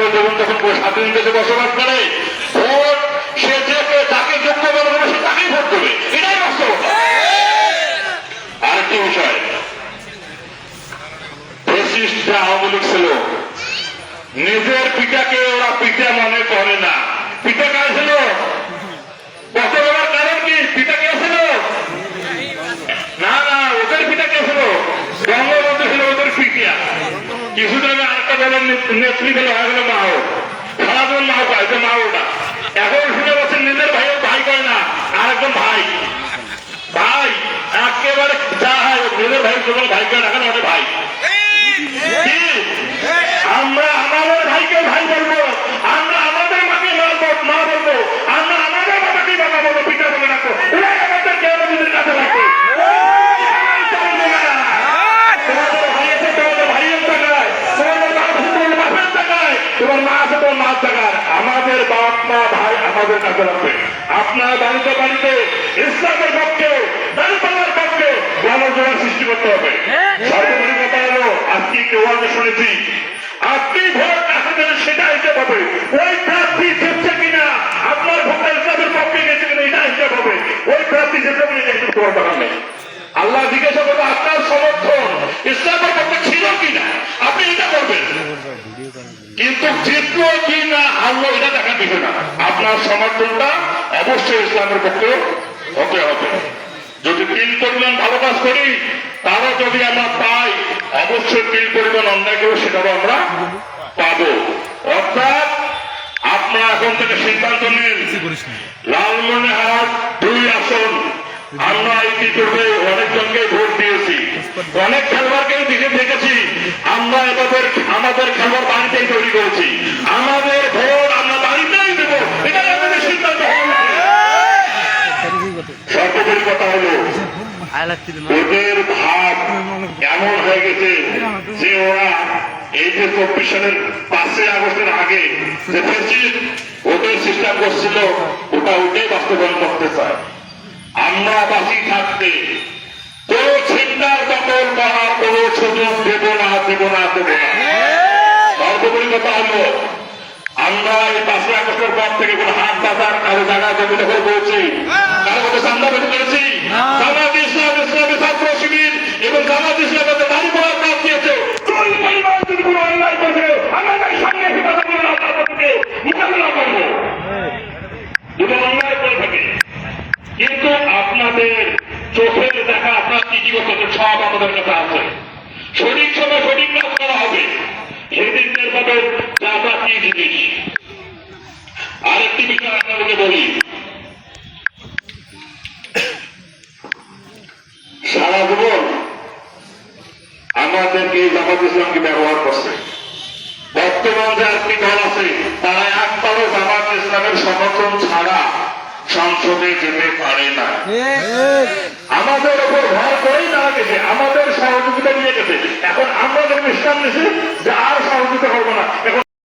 হবে যখন তখন স্বাধীন দেশে বসবাস করে, ভোট, সে যাকে যোগ্য মনে করবে সে তাকেই ভোট দেবে। এটাই বাস্তবতা। আরেকটি বিষয়। ফেসিস্ট আওয়ামী লীগ ছিল, নিজের পিতাকে ওরা পিতা মনে করে না। পিতা কার ছিল? কত বলার কারণ কি? পিতা কে ছিল? না না, ওদের পিতা কে ছিল? বঙ্গবন্ধু ছিল ওদের কিছুদিন আগে আরেকটা দলের নেত- নেত্রী গেল হয়ে গেল মাও সারাজন এখন শুনে পাচ্ছেন নিজের ভাই ভাই কয় না, আরেকজন ভাই ভাই, একেবারে যা হয়, নিজের ভাই ভাই কি? আমরা আমাদের ভাইকে ভাই বলব আমরা আমাদের মাকে মা বল- মা বলব আমরা আমাদের বাবাকে বাবা বলব পিতা বলে রাখব ওরাই আমাদের কেউ নিজের কাছে রাখব তোমাদের ভাই আছে তোমাদের ভাইয়ের টাকায় তোমাদের বাপ আছে তোমাদের বাপের টাকায় তোমার মা আছে তোমার মার টাকায় আমাদের বাপ মা আপনার বাড়িতে বাড়িতে ইসলামের পক্ষে দাঁড়িপাল্লার পক্ষে গণজোয়ার সৃষ্টি করতে হবে। সর্বোপরি কথা হলো আজকে কেউ আগে শুনেছি আপনি ভোট দেবেন সেটা হিসেব হবে। ওই প্রার্থী জিতছে কিনা আপনার ভোটটা ইসলামের পক্ষে গেছে কিনা এটা হিসেব হবে। ওই প্রার্থী জিতছে কিনা এটা হিসেব করার নেই। আল্লাহ জিজ্ঞাসা করব আপনার কিন্তু জিতলো কি না হারলো এটা দেখার বিষয় না। আপনার সমর্থনটা অবশ্যই ইসলামের পক্ষে হতে হবে। যদি তিল পরিমাণ ভালো কাজ করি তারও যদি আমরা পাই অবশ্যই তিল পরিমাণ অন্যায় করব সেটাও আমরা পাবো। অর্থাৎ আপনারা এখন থেকে সিদ্ধান্ত নিন লালমনিরহাট দুই আসন আমরা ভোট দিয়েছি। অনেক দিকে দেখেছি। আমরা এবার আমাদের খেলোয়াড় তৈরি করেছি। আমাদের ভোট আমরা বাড়িতেই দেবো। ওদের ভাব এমন হয়ে গেছে যে ওরা এই যে চব্বিশ সালের পাঁচই আগস্টের আগে ওদের সিস্টেম করছিল, ওটা ওটাই বাস্তবায়ন করতে চায়। আমরা বাসি থাকতে কোন চিন্তার দখল করার কোন সুযোগ দেব না দেব না দেব না। সর্বোপরি কথা হলো আমরা এই পাঁচই আগস্টের পর থেকে কোন হাত বাজার কারও জায়গা জমি দখল করছি কারও মধ্যে চান্দা আমাদের কাছে আছে। সঠিক সময় সঠিক কাজ করা হবে। সেদিন টের পাবেন যে কি জিনিস আরেকটি বিষয় আপনাদেরকে বলি। সারা জীবন আমাদেরকে এই জামাত ইসলামকে ব্যবহার করছে। বর্তমান যে দল আছে তারা একবারও জামাত ইসলামের সমর্থন ছাড়া সংসদে যেতে পারে না। আমাদের ওপর ভর গেছে আমাদের সহযোগিতা নিয়ে গেছে। এখন আমরা যখন ইসলাম নিছি যে আর সহযোগিতা করব না। এখন